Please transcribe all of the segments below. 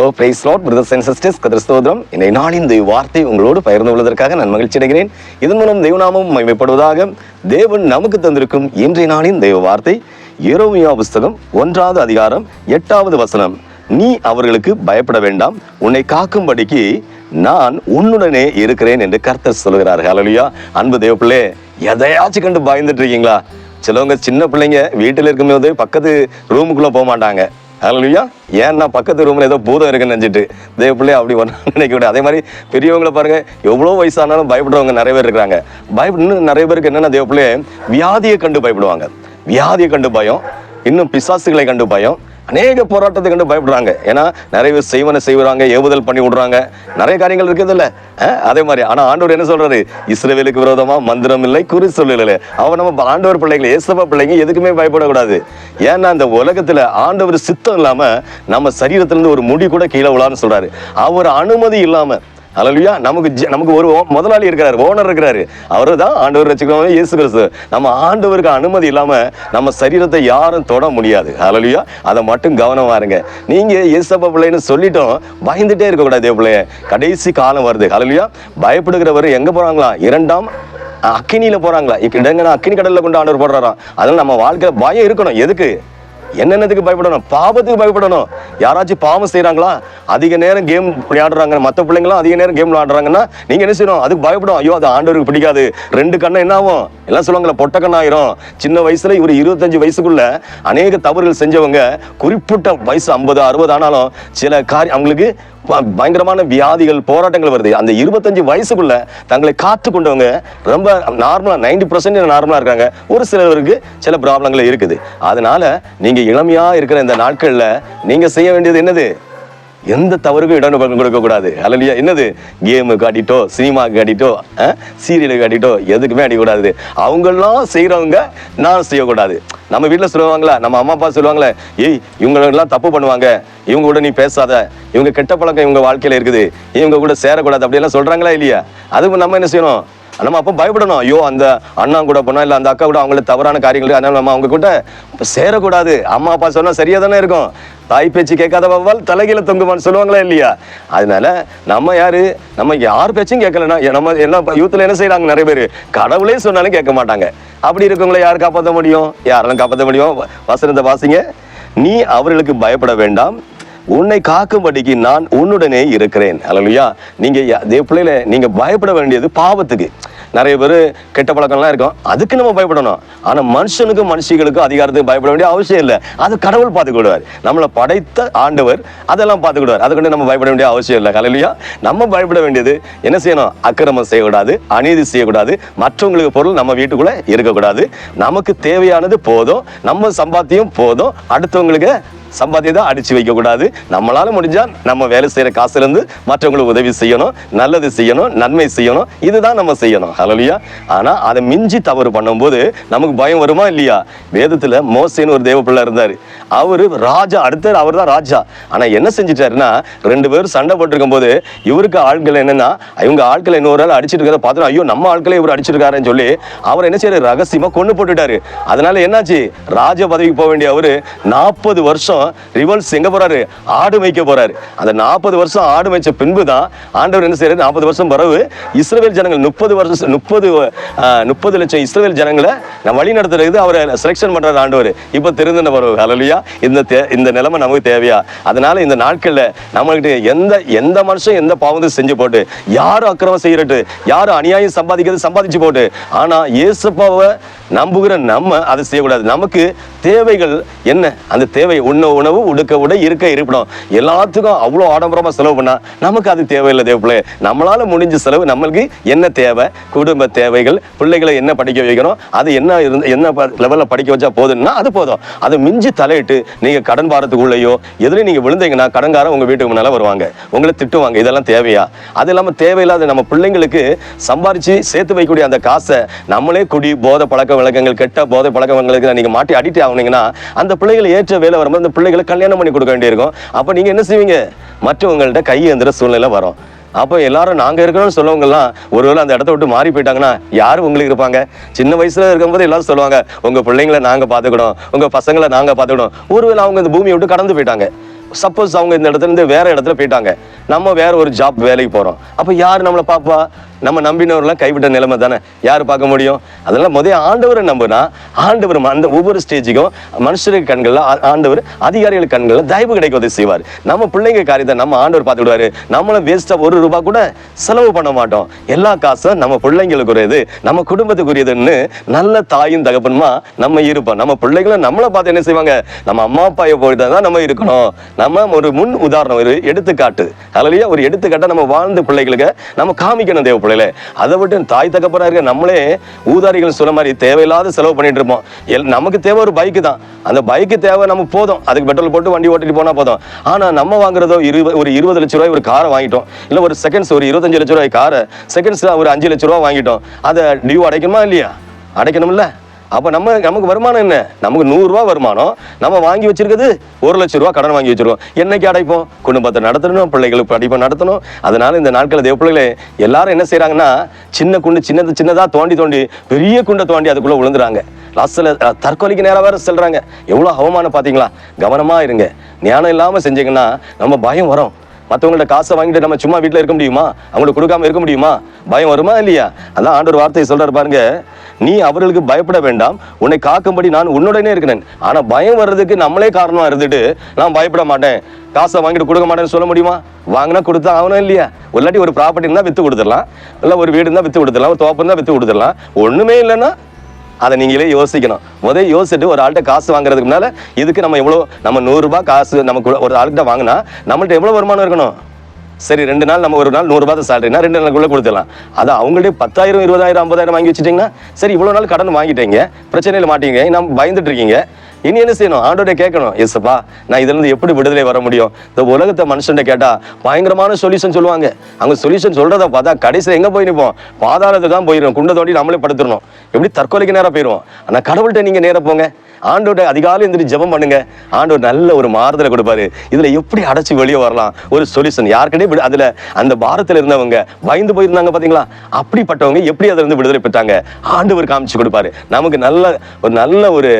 Hello praise lord brothers and sisters கதிரஸ்தோதரம் இந்த நாளின் தெய்வ வார்த்தை உங்களோடு பகிர்ந்து கொள்வதற்காக நான் மகிழ்ச்சி அடைகிறேன். இதன் மூலம் தெய்வநாமம் மகிமைப்படுவதாக தேவன் நமக்கு தந்திருக்கும் இன்றைய நாளின் தெய்வ வார்த்தை ஏரோமியா புஸ்தகம் ஒன்றாவது அதிகாரம் எட்டாவது வசனம். நீ அவர்களுக்கு பயப்பட வேண்டாம். உன்னை காக்கும்படிக்கு நான் உன்னுடனே இருக்கிறேன் என்று கர்த்தர் சொல்கிறார். ஹலோலியா அன்பு தேவப்பிள்ளே எதையாச்சும் கண்டு பயந்துட்டு இருக்கீங்களா? சிலவங்க சின்ன பிள்ளைங்க வீட்டில் இருக்கும்போது பக்கத்து ரூமுக்குள்ளே போக மாட்டாங்க. ஹalleluya ஏன்னா பக்கத்து ரூமில் ஏதோ பூதம் இருக்குன்னு நினச்சிட்டு தேவ பிள்ளை அப்படி ஒன்றும் நினைக்க விட அதே மாதிரி பெரியவங்களை பாருங்கள் எவ்வளோ வயசானாலும் பயப்படுறவங்க நிறைய பேர் இருக்கிறாங்க பயப்பட இன்னும் நிறைய பேருக்கு என்னென்ன தேவ பிள்ளை வியாதியை கண்டு பயப்படுவாங்க. வியாதியை கண்டு பயம். இன்னும் பிசாசுகளை கண்டு பயம். அநேக போராட்டத்தை கண்டு பயப்படுறாங்க. ஏன்னா நிறைய பேர் செய்வனை செய்வாங்க ஏவுதல் பண்ணி விடுறாங்க. நிறைய காரியங்கள் இருக்குது இல்லை அதே மாதிரி ஆனால் ஆண்டவர் என்ன சொல்றாரு? இஸ்ரேவேலுக்கு விரோதமாக மந்திரம் இல்லை குறி சொல்லலை அவன் நம்ம ஆண்டவர் பிள்ளைகள் ஏசப்பா பிள்ளைங்க எதுக்குமே பயப்படக்கூடாது. ஏன்னா அந்த உலகத்தில் ஆண்டவர் சித்தம் இல்லாமல் நம்ம சரீரத்திலிருந்து ஒரு முடி கூட கீழே விழான்னு சொல்றாரு. அவர் அனுமதி இல்லாமல் அலலுயா நமக்கு நமக்கு ஒரு ஓ- முதலாளி இருக்கிறாரு ஓனர் இருக்கிறாரு. அவரு தான் ஆண்டவர் ரசிக்கிறவங்க இயேசு கிறிஸ்து. நம்ம ஆண்டவருக்கு அனுமதி இல்லாமல் நம்ம சரீரத்தை யாரும் தொட முடியாது. அலலுயா அதை மட்டும் கவனமா இருங்க. நீங்க இயேசப்ப பிள்ளைன்னு சொல்லிட்டோம் பயந்துட்டே இருக்கக்கூடாது பிள்ளைய. கடைசி காலம் வருது. அலலுயா பயப்படுகிறவர் எங்க போறாங்களா? இரண்டாம் அக்கினியில போறாங்களா? இடங்க அக்கினி கடல்ல கொண்டு ஆண்டவர் போடுறாராம். அதனால நம்ம வாழ்க்கையில பயம் இருக்கணும். எதுக்கு? என்னென்னதுக்கு பயப்படணும்? பாவத்துக்கு பயப்படணும். யாராச்சும் பாவம் செய்கிறாங்களா அதிக நேரம் கேம் விளையாடுறாங்க. மற்ற பிள்ளைங்களாம் அதிக நேரம் கேம் விளையாடுறாங்கன்னா நீங்கள் என்ன செய்யணும்? அதுக்கு பயப்படும் ஐயோ அது ஆண்டவருக்கு பிடிக்காது. ரெண்டு கண்ணை என்ன ஆகும்? எல்லாம் சொல்லுவாங்களே பொட்ட கண்ணாயிரும் சின்ன வயசில் இவர் இருபத்தஞ்சு வயசுக்குள்ள அநேக தவறுகள் செஞ்சவங்க குறிப்பிட்ட வயசு ஐம்பது அறுபது ஆனாலும் சில காரியம் அவங்களுக்கு ப- பயங்கரமான வியாதிகள் போராட்டங்கள் வருது. அந்த இருபத்தஞ்சு வயசுக்குள்ள தங்களை காத்து கொண்டவங்க ரொம்ப நார்மலாக நைன்டி பர்சன்ட் நார்மலாக இருக்காங்க. ஒரு சிலருக்கு சில ப்ராப்ளங்கள் இருக்குது. அதனால நீங்க இளமையா இருக்கிற இந்த நாட்கள்ல நீங்க செய்ய வேண்டியது என்னது? எந்த தவறுக்கும் இடம் கொடுக்க கூடாது. அல்லையா என்னது? கேமுக்கு அடிட்டோ சினிமாக்கு அடிட்டோ சீரியலுக்கு அடிட்டோ எதுக்குமே அடிக்கூடாது அவங்களாம் செய்யறவங்க நான் செய்யக்கூடாது. நம்ம வீட்டில் சொல்லுவாங்களா? நம்ம அம்மா அப்பா சொல்லுவாங்களே ஏய் இவங்களெல்லாம் தப்பு பண்ணுவாங்க. இவங்க கூட நீ பேசாத. இவங்க கெட்ட பழக்கம் இவங்க வாழ்க்கையில இருக்குது. இவங்க கூட சேரக்கூடாது. அப்படியெல்லாம் சொல்கிறாங்களா இல்லையா? அதுக்கு நம்ம என்ன செய்யணும்? நம்ம அப்போ பயப்படணும். ஐயோ அந்த அண்ணா கூட போனால் இல்லை அந்த அக்கா கூட அவங்களுக்கு தவறான காரியங்கள் அதனால நம்ம அவங்க கூட சேரக்கூடாது. அம்மா அப்பா சொன்னால் சரியாக தானே இருக்கும். தாய் பேச்சு கேட்காத வவ்வால் தலைகீழ தொங்குவான்னு சொல்லுவாங்களா இல்லையா? அதனால நம்ம யாரு? நம்ம யார் பேச்சும் கேட்கலன்னா நம்ம எல்லாம் யூத்தில் என்ன செய்கிறாங்க நிறைய பேர் கடவுளே சொன்னாலும் கேட்க மாட்டாங்க. அப்படி இருக்கவங்கள யார் காப்பாற்ற முடியும்? யாரெல்லாம் காப்பாற்ற முடியும்? வசனத்தை வாசிங்க. நீ அவர்களுக்கு பயப்பட வேண்டாம். உன்னை காக்கும்படிக்கு நான் உன்னுடனே இருக்கிறேன். அல்லையா நீங்கள் யா- பிள்ளையில நீங்கள் பயப்பட வேண்டியது பாவத்துக்கு. நிறைய பேர் கெட்ட பழக்கம்லாம் இருக்கும். அதுக்கு நம்ம பயப்படணும். ஆனால் மனுஷனுக்கும் மனுஷிகளுக்கும் அதிகாரத்துக்கு பயப்பட வேண்டிய அவசியம் இல்லை. அது கடவுள் பார்த்துக்கிடுவார் நம்மளை படைத்த ஆண்டவர் அதெல்லாம் பார்த்துக்கிடுவார் அதுக்கு நம்ம பயப்பட வேண்டிய அவசியம் இல்லை. கலையிலையா நம்ம பயப்பட வேண்டியது என்ன செய்யணும்? அக்கிரமம் செய்யக்கூடாது அநீதி செய்யக்கூடாது மற்றவங்களுக்கு பொருள் நம்ம வீட்டுக்குள்ளே இருக்கக்கூடாது. நமக்கு தேவையானது போதும் நம்ம சம்பாத்தியம் போதும் அடுத்தவங்களுக்கு சம்பாத்தியத்தை அடிச்சு வைக்கக்கூடாது. நம்மளால முடிஞ்சா நம்ம வேலை செய்யற காசுலேருந்து மற்றவங்களுக்கு உதவி செய்யணும் நல்லது செய்யணும் நன்மை செய்யணும் இதுதான் நம்ம செய்யணும். ஹலோலியா ஆனா அதை மிஞ்சி தவறு பண்ணும்போது நமக்கு பயம் வருமா இல்லையா? வேதத்துல மோசேன்னு ஒரு தேவ பிள்ளை இருந்தார். அவரு ராஜா அடுத்த அவர் தான் ராஜா. ஆனா என்ன செஞ்சிட்டாருன்னா ரெண்டு பேரும் சண்டை போட்டிருக்கும் போது இவருக்கு ஆட்கள் என்னன்னா இவங்க ஆட்களை இன்னொரு ஆள் அடிச்சிட்டு இருக்கிறத பார்த்தோம் ஐயோ நம்ம ஆட்களை இவர் அடிச்சிருக்காருன்னு சொல்லி அவர் என்ன செய்யறாரு? ரகசியமா கொண்டு போட்டுட்டாரு. அதனால என்னாச்சு? ராஜ பதவிக்கு போக வேண்டிய அவரு நாற்பது வருஷம் ரிவல்ஸ் எங்க போறாரு? ஆடு மேய்க்க போறாரு. அந்த நாற்பது வருஷம் ஆடு மேய்ச்ச பின்பு தான் ஆண்டவர் என்ன செய்யறது நாற்பது வருஷம் பிறகு இஸ்ரேல் ஜனங்கள் முப்பது வருஷம் முப்பது முப்பது லட்சம் இஸ்ரேல் ஜனங்களை நான் வழி நடத்துறது அவரை செலெக்ஷன் பண்றாரு ஆண்டவர். இப்ப திருந்தின பிறகு ஹalleluya இந்த தே- இந்த நிலைமை நமக்கு தேவையா? அதனால இந்த நாட்கள்ல நம்மகிட்ட எந்த எந்த மனுஷன் எந்த பாவத்தையும் செஞ்சு போட்டு யாரும் அக்கிரமம் செய்யறட்டு யாரும் அநியாயம் சம்பாதிக்கிறது? சம்பாதிச்சு போட்டு. ஆனா இயேசுப்பாவை நம்புகிற நம்ம அதை செய்யக்கூடாது. நமக்கு தேவைகள் என்ன? அந்த தேவை உண்ண உணவு உடுக்க உடை இருக்க இருப்பிடம். எல்லாத்துக்கும் அவ்வளோ ஆடம்பரமாக செலவு பண்ணால் நமக்கு அது தேவையில்லை தேவைப்பிள்ளை நம்மளால் முடிஞ்ச செலவு நம்மளுக்கு என்ன தேவை? குடும்ப தேவைகள் பிள்ளைகளை என்ன படிக்க வைக்கணும்? அது என்ன இருந்து என்ன லெவலில் படிக்க வச்சா போதும்னா அது போதும். அதை மிஞ்சி தலையிட்டு நீங்கள் கடன் பாரத்துக்குள்ளேயோ எதுலையும் நீங்கள் விழுந்தீங்கன்னா கடன்காரன் உங்கள் வீட்டுக்கு முன்னால் வருவாங்க. உங்களை திட்டுவாங்க இதெல்லாம் தேவையா? அது இல்லாமல் தேவையில்லாத நம்ம பிள்ளைங்களுக்கு சம்பாரித்து சேர்த்து வைக்கக்கூடிய அந்த காசை நம்மளே குடி போதை பழக்க வழக்கங்கள் கெட்ட போதை பழக்க வழக்கங்களுக்கு மாட்டி அடிக்ட் ஆகுனீங்கன்னா அந்த பிள்ளைகளை ஏற்ற வேலை வரும்போது அந்த பிள்ளைகளை கல்யாணம் பண்ணி கொடுக்க வேண்டியிருக்கும். அப்போ நீங்கள் என்ன செய்வீங்க? மற்றவங்கள்ட்ட கையேந்திர சூழ்நிலை வரும். அப்போ எல்லாரும் நாங்கள் இருக்கிறோம்னு சொல்லவங்கலாம் ஒருவேளை அந்த இடத்த விட்டு மாறி போயிட்டாங்கன்னா யார் உங்களுக்கு இருப்பாங்க? சின்ன வயசில் இருக்கும்போது எல்லாரும் சொல்லுவாங்க உங்கள் பிள்ளைங்களை நாங்கள் பார்த்துக்கணும். உங்கள் பசங்களை நாங்கள் பார்த்துக்கணும். ஒருவேளை அவங்க இந்த பூமியை விட்டு கடந்து போயிட்டாங்க. சப்போஸ் அவங்க இந்த இடத்துல இருந்து வேற இடத்துல போயிட்டாங்க. நம்ம வேற ஒரு ஜாப் வேலைக்கு போறோம். அப்ப யார் நம்மளை பாப்பா நம்ம நம்பினவர்லாம் கைவிட்ட நிலைமை தானே? யார் பார்க்க முடியும்? அதெல்லாம் முதல்ல ஆண்டவரை நம்புனா ஆண்டவர் அந்த ஒவ்வொரு ஸ்டேஜுக்கும் மனுஷருக்கு கண்களில் ஆண்டவர் அதிகாரிகள் கண்களில் தயவு கிடைக்க உதவி செய்வார். நம்ம பிள்ளைங்க காரியத்தை நம்ம ஆண்டவர் பார்த்து விடுவார். நம்மளும் வேஸ்ட்டாக ஒரு ரூபா கூட செலவு பண்ண மாட்டோம். எல்லா காசும் நம்ம பிள்ளைங்களுக்குரியது நம்ம குடும்பத்துக்குரியதுன்னு நல்ல தாயும் தகப்பனுமா நம்ம இருப்போம். நம்ம பிள்ளைங்களும் நம்மளை பார்த்து என்ன செய்வாங்க? நம்ம அம்மா அப்பாயை போயிட்டு தான் நம்ம இருக்கணும். நம்ம ஒரு முன் உதாரணம் ஒரு எடுத்துக்காட்டு. அதுலயே ஒரு எடுத்துக்காட்டை நம்ம வாழ்ந்த பிள்ளைகளுக்கு நம்ம காமிக்கணும் தேவைப்படும் பிள்ளைகளே அதை விட்டு தாய் தகப்பனா இருக்க நம்மளே ஊதாரிகள் சொன்ன மாதிரி தேவையில்லாத செலவு பண்ணிட்டு இருப்போம். எல் நமக்கு தேவை ஒரு பைக்கு தான். அந்த பைக்கு தேவை நமக்கு போதும். அதுக்கு பெட்ரோல் போட்டு வண்டி ஓட்டிட்டு போனா போதும். ஆனா நம்ம வாங்குறதோ இருபது ஒரு இருபது லட்ச ரூபாய் ஒரு காரை வாங்கிட்டோம். இல்ல ஒரு செகண்ட்ஸ் ஒரு இருபத்தஞ்சு லட்ச ரூபாய் காரை செகண்ட்ஸ்ல ஒரு அஞ்சு லட்ச ரூபாய் வாங்கிட்டோம். அதை டியூ அடைக்கணுமா இல்லையா? அடைக்கணும்ல. அப்போ நம்ம நமக்கு வருமானம் என்ன? நமக்கு நூறுரூவா வருமானம். நம்ம வாங்கி வச்சிருக்கிறது ஒரு லட்சம் ரூபா கடன் வாங்கி வச்சிருக்கோம். என்னைக்கு அடைப்போம்? குடும்பத்தை நடத்தணும் பிள்ளைகளுக்கு படிப்பை நடத்தணும். அதனால இந்த நாட்களில் தேவ பிள்ளைகளே எல்லாரும் என்ன செய்கிறாங்கன்னா சின்ன குண்டு சின்னது சின்னதாக தோண்டி தோண்டி பெரிய குண்டை தோண்டி அதுக்குள்ளே விழுந்துறாங்க. லாஸ்ட்டில் தற்கொலைக்கு நேராக வேற செல்கிறாங்க எவ்வளோ அவமானம் பார்த்தீங்களா கவனமாக இருங்க. ஞானம் இல்லாமல் செஞ்சீங்கன்னா நம்ம பயம் வரும். மற்றவங்கள்ட்ட காசை வாங்கிட்டு நம்ம சும்மா வீட்டில் இருக்க முடியுமா? அவங்களுக்கு கொடுக்காம இருக்க முடியுமா? பயம் வருமா இல்லையா? அதான் ஆண்டவர் வார்த்தையை சொல்கிறார் பாருங்க. நீ அவர்களுக்கு பயப்பட வேண்டாம். உன்னை காக்கும்படி நான் உன்னுடனே இருக்கிறேன். ஆனால் பயம் வர்றதுக்கு நம்மளே காரணமாக இருந்துட்டு நான் பயப்பட மாட்டேன். காசை வாங்கிட்டு கொடுக்க மாட்டேன்னு சொல்ல முடியுமா? வாங்கினா கொடுத்தா ஆகணும் இல்லையா? இல்லாட்டி ஒரு ப்ராப்பர்ட்டி இருந்தால் விற்று கொடுத்துடலாம். இல்லை ஒரு வீடு இருந்தால் விற்று கொடுத்துடலாம். ஒரு தோப்பு தான் விற்று கொடுத்துடலாம். ஒன்றுமே இல்லைன்னா அதை நீங்களே யோசிக்கணும். முதல் யோசிச்சுட்டு ஒரு ஆள்கிட்ட காசு வாங்குறதுக்கு முன்னால இதுக்கு நம்ம எவ்வளோ நம்ம நூறுரூபா காசு நமக்கு ஒரு ஆள்கிட்ட வாங்கினா நம்மள்ட்ட எவ்வளோ வருமானம் இருக்கணும்? சரி ரெண்டு நாள் நம்ம ஒரு நாள் நூறுரூபா தான் சேலரினா ரெண்டு நாளுக்குள்ள கொடுத்துடலாம். அது அவங்கள்ட்ட பத்தாயிரம் இருபதாயிரம் ஐம்பதாயிரம் வாங்கி வச்சுட்டிங்கன்னா சரி இவ்வளோ நாள் கடன் வாங்கிட்டீங்க பிரச்சனையில் மாட்டீங்க நம்ம பயந்துட்டு இருக்கீங்க? இனி என்ன செய்யணும்? ஆண்டோட கேட்கணும் எஸ்ப்பா நான் இதுலேருந்து எப்படி விடுதலை வர முடியும்? இந்த உலகத்தை மனுஷன் கேட்டால் பயங்கரமான சொல்யூஷன் சொல்லுவாங்க. அவங்க சொல்யூஷன் சொல்கிறத பார்த்தா கடைசியில் எங்கே போய் நிற்போம் பாதாளத்துக்கு தான் போயிடும் குண்டை தோண்டி நம்மளே படுத்துடணும். எப்படி தற்கொலைக்கு நேராக போயிடுவோம்? ஆனால் கடவுள்கிட்ட நீங்கள் நேராக போங்க. ஆண்டோட அதிகாலை எந்திரி ஜெபம் பண்ணுங்க. ஆண்டோர் நல்ல ஒரு மாறுதலை கொடுப்பாரு. இதுல எப்படி அடைச்சு வெளியே வரலாம்? ஒரு சொல்யூஷன் யாருக்கிட்டே விடு அதுல அந்த பாரத்தில் இருந்தவங்க பயந்து போயிருந்தாங்க பாத்தீங்களா? அப்படிப்பட்டவங்க எப்படி அதுல இருந்து விடுதலை பெற்றாங்க? ஆண்டவர் காமிச்சு கொடுப்பாரு. நமக்கு நல்ல ஒரு நல்ல ஒரு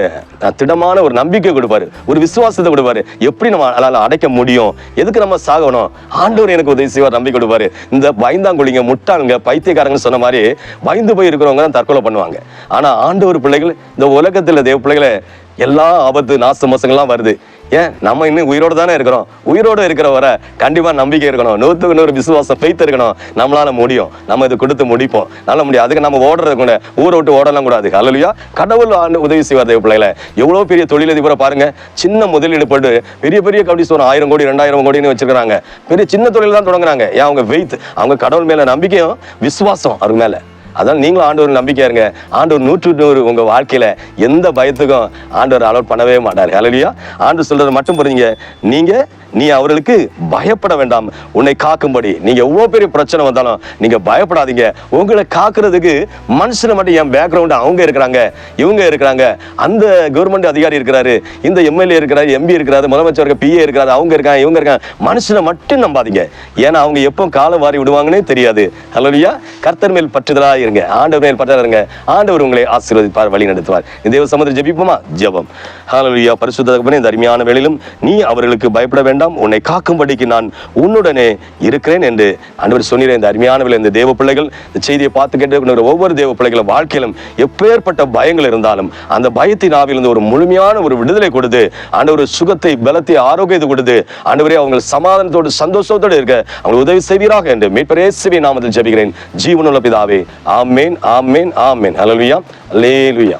திடமான ஒரு நம்பிக்கை கொடுப்பாரு. ஒரு விசுவாசத்தை கொடுப்பாரு. எப்படி நம்ம அதனால அடைக்க முடியும்? எதுக்கு நம்ம சாகணும்? ஆண்டவர் எனக்கு உதவி செய்வார் நம்பிக்கை கொடுப்பாரு. இந்த பயந்தாங்குழிங்க முட்டாளுங்க பைத்தியக்காரங்க சொன்ன மாதிரி பயந்து போய் இருக்கிறவங்க தான் தற்கொலை பண்ணுவாங்க. ஆனா ஆண்டவர் பிள்ளைகள் இந்த உலகத்தில் தேவ பிள்ளைகளை எல்லா ஆபத்து நாச மோசங்கள்லாம் வருது. ஏன்? நம்ம இன்னும் உயிரோடு தானே இருக்கிறோம். உயிரோட இருக்கிற வர கண்டிப்பாக நம்பிக்கை இருக்கணும். நூற்றுக்கு நூறு விசுவாசம் பெய்த்து இருக்கணும். நம்மளால முடியும். நம்ம இது கொடுத்து முடிப்போம். நல்ல முடியும். அதுக்கு நம்ம ஓடுறது கூட ஊரை விட்டு ஓடலாம் கூடாது. அல்லையா கடவுள் ஆண்டு உதவி செய்வார் தேவ பிள்ளைகளை. எவ்வளோ பெரிய தொழிலதிபரை பாருங்க. சின்ன முதலீடு போட்டு பெரிய பெரிய கபடி சொல்றோம் ஆயிரம் கோடி ரெண்டாயிரம் கோடின்னு வச்சுருக்கிறாங்க. பெரிய சின்ன தொழில் தான் தொடங்குறாங்க. ஏன்? அவங்க வெயித் அவங்க கடவுள் மேலே நம்பிக்கையும் விசுவாசம் அவர் மேலே. அதான் நீங்களும் ஆண்டவர் நம்பிக்கையா இருங்க. ஆண்டவர் நூற்று நூறு உங்க வாழ்க்கையில எந்த பயத்துக்கும் ஆண்டவர் அலோட் பண்ணவே மாட்டார். ஹலலியா ஆண்டு சொல்றது மட்டும் புரிஞ்சுங்க. நீங்க நீ அவர்களுக்கு பயப்பட வேண்டாம். உன்னை காக்கும்படி. நீங்க எவ்வளவு பெரிய பிரச்சனை வந்தாலும் நீங்க பயப்படாதீங்க. உங்களை காக்குறதுக்கு மனுஷனை மட்டும் என் பேக்ரவுண்ட் அவங்க இருக்கிறாங்க. இவங்க இருக்கிறாங்க. அந்த கவர்மெண்ட் அதிகாரி இருக்கிறாரு. இந்த எம்எல்ஏ இருக்கிறாரு எம்பி இருக்கிறாரு முதலமைச்சர் பிஏ இருக்கிறாரு அவங்க இருக்காங்க இவங்க இருக்காங்க. மனுஷனை மட்டும் நம்பாதீங்க. ஏன்னா அவங்க எப்போ காலம் வாரி விடுவாங்கன்னே தெரியாது. ஹalleluya கர்த்தர் மேல் பற்றுதலா இருங்க. ஆண்டவர் மேல் பற்றாக இருங்க. ஆண்டவர் உங்களை ஆசீர்வதிப்பார் வழி நடத்துவார். இந்த தேவ சமுதிர ஜபிப்போமா? ஜபம். ஹalleluya பரிசுத்தகப்பனே இந்த அருமையான வேளையிலும் நீ அவர்களுக்கு பயப்பட வேண்டாம். உன்னை காக்கும்படிக்கு நான் உன்னுடனே இருக்கிறேன் என்று ஆண்டவர் சொன்னீரே. இந்த அருமையான வேலை இந்த தேவ பிள்ளைகள் இந்த செய்தியை பார்த்து கேட்டு ஒவ்வொரு தேவ பிள்ளைகளும் வாழ்க்கையிலும் எப்பேற்பட்ட பயங்கள் இருந்தாலும் அந்த பயத்தின் ஆவிலிருந்து ஒரு முழுமையான ஒரு விடுதலை கொடுத்து ஆண்டவர் சுகத்தை பலத்தை ஆரோக்கியத்தை கொடுத்து ஆண்டவரே அவங்க சமாதானத்தோடு சந்தோஷத்தோடு இருக்க அவங்க உதவி செய்வீராக என்று மீட்பரேசுவி நாமத்தில் ஜபிக்கிறேன். ஜீவனுள்ள பிதாவே ஆமேன் ஆமேன் ஆமேன். ஹலோ லுயா லே லுயா